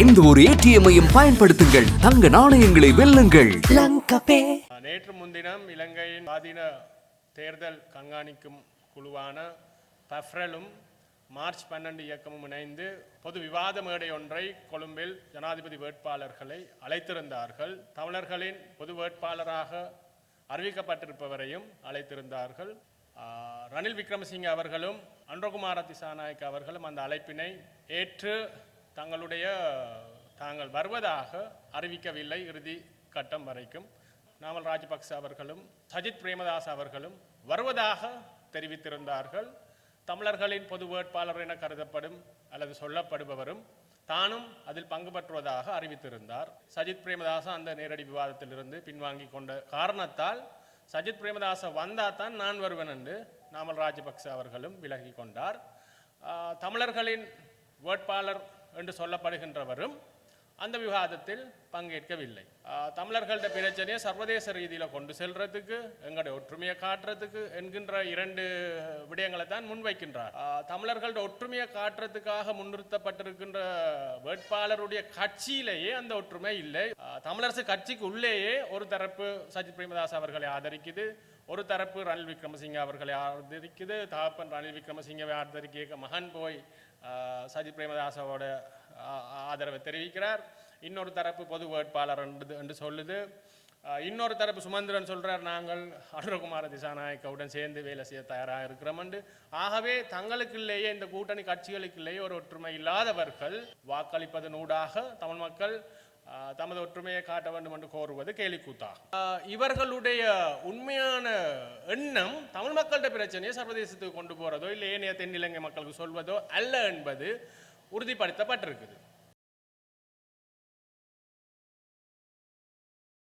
எந்த ஒரு ஏடிஎம்மையும் பயன்படுத்துங்கள். தங்க நாணயங்களை வெல்லுங்கள். நேற்று முன்தினம் இலங்கையின் சுவாதீன தேர்தல் கண்காணிக்கும் குழுவான பஃப்ரலும் மார்ச் பன்னெண்டு இயக்கமும் இணைந்து பொது விவாத மேடை ஒன்றை கொழும்பில் ஜனாதிபதி வேட்பாளர்களை அழைத்திருந்தார்கள். தமிழர்களின் பொது வேட்பாளராக அறிவிக்கப்பட்டிருப்பவரையும் அழைத்திருந்தார்கள். ரணில் விக்ரமசிங்க அவர்களும் அன்றகுமார திசாநாயக் அவர்களும் அந்த அழைப்பினை ஏற்று தங்களுடைய தாங்கள் வருவதாக அறிவிக்கவில்லை இறுதி கட்டம் வரைக்கும். நாமல் ராஜபக்ச அவர்களும் சஜித் பிரேமதாஸ் அவர்களும் வருவதாக தெரிவித்திருந்தார்கள். தமிழர்களின் பொது வேட்பாளர் என கருதப்படும் அல்லது சொல்லப்படுபவரும் தானும் அதில் பங்கு பெற்றுவதாக அறிவித்திருந்தார். சஜித் பிரேமதாச அந்த நேரடி விவாதத்திலிருந்து பின்வாங்கி கொண்ட காரணத்தால் சஜித் பிரேமதாச வந்தால் தான் நான் வருவேன் என்று நாமல் ராஜபக்ச அவர்களும் விலகி கொண்டார். தமிழர்களின் வேட்பாளர் என்று சொல்லப்படுகின்றவரும் அந்த விவாதத்தில் பங்கேற்கவில்லை. தமிழர்களிட தமிழர்கள்ட பிரச்சனையை சர்வதேச ரீதியில் கொண்டு செல்றதுக்கு எங்களுடைய ஒற்றுமையை காட்டுறதுக்கு என்கின்ற இரண்டு விடயங்களை தான் முன்வைக்கின்றார். ஆஹ், ஒற்றுமையை காட்டுறதுக்காக முன்னிறுத்தப்பட்டிருக்கின்ற வேட்பாளருடைய கட்சியிலேயே அந்த ஒற்றுமை இல்லை. தமிழரசு கட்சிக்கு உள்ளேயே ஒரு தரப்பு சஜித் பிரேமதாஸ் அவர்களை ஆதரிக்குது ஒரு தரப்பு ரணில் விக்ரமசிங்க அவர்களை ஆதரிக்குது தகப்பன் ரணில் விக்ரமசிங்கவை ஆதரிக்க மகன் போய் சஜித் பிரேமதாசோட ஆதரவு தெரிவிக்கிறார். இன்னொரு தரப்பு பொது வேட்பாளர் என்று என்று சொல்லுது. இன்னொரு தரப்பு சுமந்திரன் சொல்கிறார் நாங்கள் அனுரகுமார திசாநாயக்கவுடன் சேர்ந்து வேலை செய்ய தயாராக இருக்கிறோம் என்று. ஆகவே தங்களுக்குள்ளேயே இந்த கூட்டணி கட்சிகளுக்குள்ளேயே ஒரு ஒற்றுமை இல்லாதவர்கள் வாக்களிப்பதன் ஊடாக தமிழ் மக்கள் தமது ஒற்றுமையை காட்ட வேண்டும் என்று கோருவது கேலிக்கூத்தா இவர்களுடைய உண்மையான எண்ணம் தமிழ் மக்கள்கிட்ட பிரச்சனையை சர்வதேசத்துக்கு கொண்டு போறதோ இல்லை ஏனைய தென்னிலங்கை மக்களுக்கு சொல்வதோ அல்ல என்பது உறுதிப்படுத்தப்பட்டிருக்குது.